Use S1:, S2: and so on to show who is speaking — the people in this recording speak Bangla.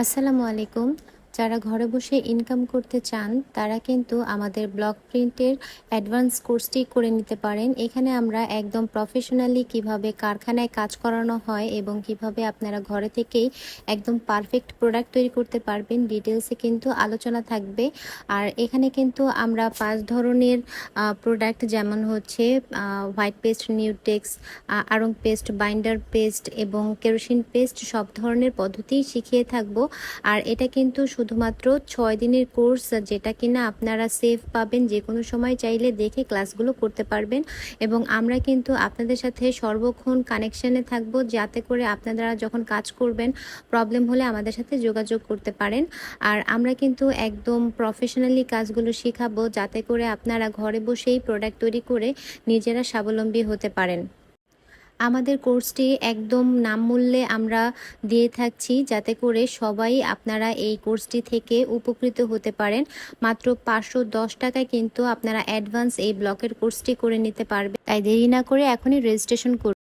S1: আসসালামু আলাইকুম। যারা ঘরে বসে ইনকাম করতে চান, তারা কিন্তু আমাদের ব্লক প্রিন্টের অ্যাডভান্স কোর্সটি করে নিতে পারেন। এখানে আমরা একদম প্রফেশনালি কীভাবে কারখানায় কাজ করানো হয় এবং কীভাবে আপনারা ঘরে থেকেই একদম পারফেক্ট প্রোডাক্ট তৈরি করতে পারবেন ডিটেলসে কিন্তু আলোচনা থাকবে। আর এখানে কিন্তু আমরা পাঁচ ধরনের প্রোডাক্ট যেমন হচ্ছে হোয়াইট পেস্ট নিউটেক্স আড়ং পেস্ট বাইন্ডার পেস্ট এবং কেরোসিন পেস্ট সব ধরনের পদ্ধতিই শিখিয়ে থাকব। আর এটা কিন্তু শুধুমাত্র ছয় দিনের কোর্স যেটা কিনা আপনারা সেফ পাবেন যে কোনো সময় চাইলে দেখে ক্লাসগুলো করতে পারবেন। এবং আমরা কিন্তু আপনাদের সাথে সর্বক্ষণ কানেকশানে থাকব, যাতে করে আপনারা যখন কাজ করবেন প্রবলেম হলে আমাদের সাথে যোগাযোগ করতে পারেন। আর আমরা কিন্তু একদম প্রফেশনালি কাজগুলো শেখাবো, যাতে করে আপনারা ঘরে বসেই প্রোডাক্ট তৈরি করে নিজেরা স্বাবলম্বী হতে পারেন। আমাদের কোর্সটি একদম নাম মূল্যে আমরা দিয়ে থাকছি যাতে করে সবাই আপনারা এই কোর্সটি থেকে উপকৃত হতে পারেন। মাত্র পাঁচশো দশ টাকায় কিন্তু আপনারা অ্যাডভান্স এই ব্লকের কোর্সটি করে নিতে পারবে। তাই দেরি না করে এখনই রেজিস্ট্রেশন করুন।